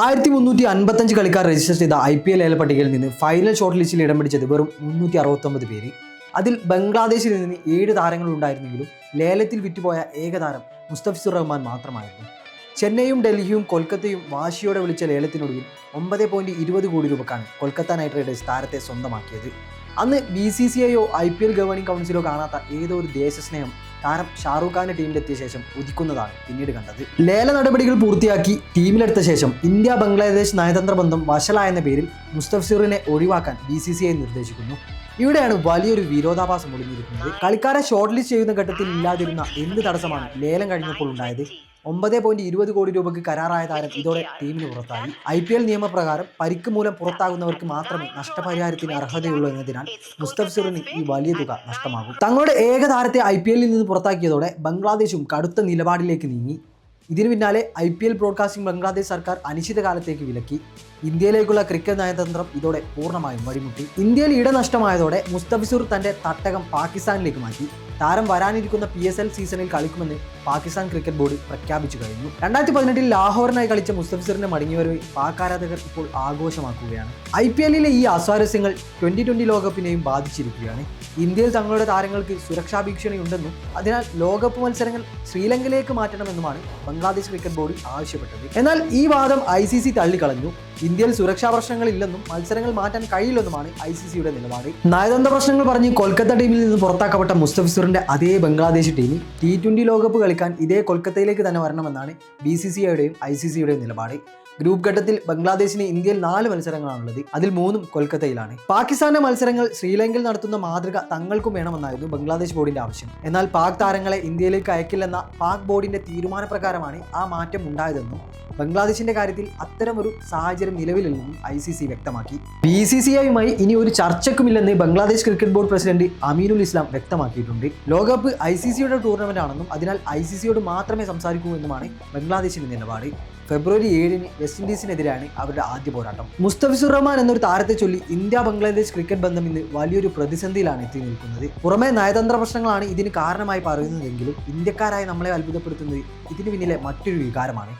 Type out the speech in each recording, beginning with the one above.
ആയിരത്തി മുന്നൂറ്റി അൻപത്തഞ്ച് കളിക്കാർ രജിസ്റ്റർ ചെയ്ത ഐ പി എൽ ലേല പട്ടികയിൽ നിന്ന് ഫൈനൽ ഷോർട്ട് ലിസ്റ്റിൽ ഇടം പിടിച്ചത് വെറും മുന്നൂറ്റി അറുപത്തൊമ്പത് പേര്. അതിൽ ബംഗ്ലാദേശിൽ നിന്ന് ഏഴ് താരങ്ങൾ ഉണ്ടായിരുന്നെങ്കിലും ലേലത്തിൽ വിറ്റുപോയ ഏകതാരം മുസ്തഫിസുർ റഹ്മാൻ മാത്രമായിരുന്നു. ചെന്നൈയും ഡൽഹിയും കൊൽക്കത്തയും വാശിയോടെ വിളിച്ച ലേലത്തിനൊടുവിൽ ഒമ്പത് പോയിന്റ് ഇരുപത് കോടി രൂപക്കാണ് കൊൽക്കത്ത നൈറ്റ് റൈഡേഴ്സ് താരത്തെ സ്വന്തമാക്കിയത്. അന്ന് ബി സി സി ഐയോ ഐ പി എൽ ഗവേണിംഗ് കൗൺസിലോ കാണാത്ത ഏതോ ഒരു ദേശസ്നേഹം താരം ഷാറൂഖ് ഖാന്റെ ടീമിലെത്തിയ ശേഷം ഉദിക്കുന്നതാണ് പിന്നീട് കണ്ടത്. ലേല നടപടികൾ പൂർത്തിയാക്കി ടീമിലെടുത്ത ശേഷം ഇന്ത്യ ബംഗ്ലാദേശ് നയതന്ത്ര ബന്ധം വഷളായെന്ന പേരിൽ മുസ്തഫ്സീറിനെ ഒഴിവാക്കാൻ ബി സി സി ഐ നിർദ്ദേശിക്കുന്നു. ഇവിടെയാണ് വലിയൊരു വിരോധാഭാസം ഒളിഞ്ഞിരിക്കുന്നത്. കളിക്കാരെ ഷോർട്ട് ലിസ്റ്റ് ചെയ്യുന്ന ഘട്ടത്തിൽ ഇല്ലാതിരുന്ന എന്ത് തടസ്സമാണ് ലേലം കഴിഞ്ഞപ്പോൾ ഉണ്ടായത്? ഒമ്പത് പോയിന്റ് ഇരുപത് കോടി രൂപയ്ക്ക് കരാറായ താരം ഇതോടെ ടീമിന് പുറത്തായി. ഐ പി എൽ നിയമപ്രകാരം പരിക്ക് മൂലം പുറത്താകുന്നവർക്ക് മാത്രമേ നഷ്ടപരിഹാരത്തിന് അർഹതയുള്ളൂ എന്നതിനാൽ മുസ്തഫിസുറിന് ഈ വലിയ തുക നഷ്ടമാകും. തങ്ങളുടെ ഏക താരത്തെ ഐ പി എല്ലിൽ നിന്ന് പുറത്താക്കിയതോടെ ബംഗ്ലാദേശും കടുത്ത നിലപാടിലേക്ക് നീങ്ങി. ഇതിനു പിന്നാലെ I P L broadcasting Bangladesh സർക്കാർ അനിശ്ചിതകാലത്തേക്ക് വിലക്കി. ഇന്ത്യയിലേക്കുള്ള ക്രിക്കറ്റ് നയതന്ത്രം ഇതോടെ പൂർണമായും വഴിമുട്ടി. ഇന്ത്യയിൽ ഇടനഷ്ടമായതോടെ മുസ്തഫിസുർ തന്റെ തട്ടകം പാകിസ്ഥാനിലേക്ക് മാറ്റി. താരം വരാനിരിക്കുന്ന പി എസ് എൽ സീസണിൽ കളിക്കുമെന്ന് പാകിസ്ഥാൻ ക്രിക്കറ്റ് ബോർഡ് പ്രഖ്യാപിച്ചു കഴിഞ്ഞു. രണ്ടായിരത്തി പതിനെട്ടിൽ ലാഹോറിനായി കളിച്ച മുസ്തഫിസറിന്റെ മടങ്ങിവരവ് പാക് ആരാധകർ ഇപ്പോൾ ആഘോഷമാക്കുകയാണ്. ഐ പി എല്ലിലെ ഈ അസ്വാരസ്യങ്ങൾ ട്വന്റി ട്വന്റി ലോകകപ്പിനെയും ബാധിച്ചിരിക്കുകയാണ്. ഇന്ത്യയിൽ തങ്ങളുടെ താരങ്ങൾക്ക് സുരക്ഷാ ഭീഷണിയുണ്ടെന്നും അതിനാൽ ലോകകപ്പ് മത്സരങ്ങൾ ശ്രീലങ്കയിലേക്ക് മാറ്റണമെന്നുമാണ് ബംഗ്ലാദേശ് ക്രിക്കറ്റ് ബോർഡ് ആവശ്യപ്പെട്ടത്. എന്നാൽ ഈ വാദം ഐ സി സി തള്ളിക്കളഞ്ഞു. ഇന്ത്യയിൽ സുരക്ഷാ പ്രശ്നങ്ങളില്ലെന്നും മത്സരങ്ങൾ മാറ്റാൻ കഴിയില്ലെന്നുമാണ് ഐ സി സിയുടെ നിലപാട്. നയതന്ത്ര പ്രശ്നങ്ങൾ പറഞ്ഞ് കൊൽക്കത്ത ടീമിൽ നിന്ന് പുറത്താക്കപ്പെട്ട മുസ്തഫിസുറിന്റെ അതേ ബംഗ്ലാദേശ് ടീം ടി ട്വന്റി ലോകകപ്പ് കളിക്കാൻ ഇതേ കൊൽക്കത്തയിലേക്ക് തന്നെ വരണമെന്നാണ് ബി സി സിയുടെയും ഐ സി സിയുടെയും നിലപാട്. ഗ്രൂപ്പ് ഘട്ടത്തിൽ ബംഗ്ലാദേശിന് ഇന്ത്യയിൽ നാല് മത്സരങ്ങളാണുള്ളത്. അതിൽ മൂന്നും കൊൽക്കത്തയിലാണ്. പാകിസ്ഥാന്റെ മത്സരങ്ങൾ ശ്രീലങ്കയിൽ നടത്തുന്ന മാതൃക തങ്ങൾക്കും വേണമെന്നായിരുന്നു ബംഗ്ലാദേശ് ബോർഡിന്റെ ആവശ്യം. എന്നാൽ പാക് താരങ്ങളെ ഇന്ത്യയിലേക്ക് അയക്കില്ലെന്ന പാക് ബോർഡിന്റെ തീരുമാനപ്രകാരമാണ് ആ മാറ്റം ഉണ്ടായതെന്നും ബംഗ്ലാദേശിന്റെ കാര്യത്തിൽ അത്തരമൊരു സാഹചര്യം നിലവിലില്ലെന്നും ഐ സി സി വ്യക്തമാക്കി. ബി സി സി ഐയുമായി ഇനി ഒരു ചർച്ചയ്ക്കുമില്ലെന്ന് Bangladesh cricket board president Aminul Islam വ്യക്തമാക്കിയിട്ടുണ്ട്. ലോകകപ്പ് ഐ സി സിയുടെ ടൂർണമെന്റ് ആണെന്നും അതിനാൽ ഐ സി സിയോട് മാത്രമേ സംസാരിക്കൂ എന്നുമാണ് ബംഗ്ലാദേശിന്റെ നിലപാട്. ഫെബ്രുവരി ഏഴിന് വെസ്റ്റ് ഇൻഡീസിനെതിരാണ് അവരുടെ ആദ്യ പോരാട്ടം. മുസ്തഫിസുർ റഹ്മാൻ എന്നൊരു താരത്തെ ചൊല്ലി ഇന്ത്യ ബംഗ്ലാദേശ് ക്രിക്കറ്റ് ബന്ധം ഇന്ന് വലിയൊരു പ്രതിസന്ധിയിലാണ് എത്തി നിൽക്കുന്നത്. പുറമെ നയതന്ത്ര പ്രശ്നങ്ങളാണ് ഇതിന് കാരണമായി പറയുന്നതെങ്കിലും ഇന്ത്യക്കാരായ നമ്മളെ അത്ഭുതപ്പെടുത്തുന്നത് ഇതിന് പിന്നിലെ മറ്റൊരു വികാരമാണ്.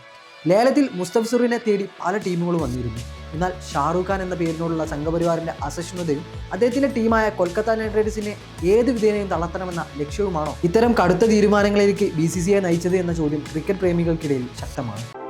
ലേലത്തിൽ മുസ്തഫിസുറിനെ തേടി പല ടീമുകളും വന്നിരുന്നു. എന്നാൽ ഷാറൂഖ് ഖാൻ എന്ന പേരിനോടുള്ള സംഘപരിവാറിന്റെ അസഹിഷ്ണുതയും അദ്ദേഹത്തിന്റെ ടീമായ കൊൽക്കത്ത നൈറ്റ് റൈഡേഴ്സിനെ ഏത് വിധേനയും തളർത്തണമെന്ന ലക്ഷ്യവുമാണോ ഇത്തരം കടുത്ത തീരുമാനങ്ങളിലേക്ക് ബി സി സി ഐ നയിച്ചത് എന്ന ചോദ്യം ക്രിക്കറ്റ് പ്രേമികൾക്കിടയിൽ ശക്തമാണ്.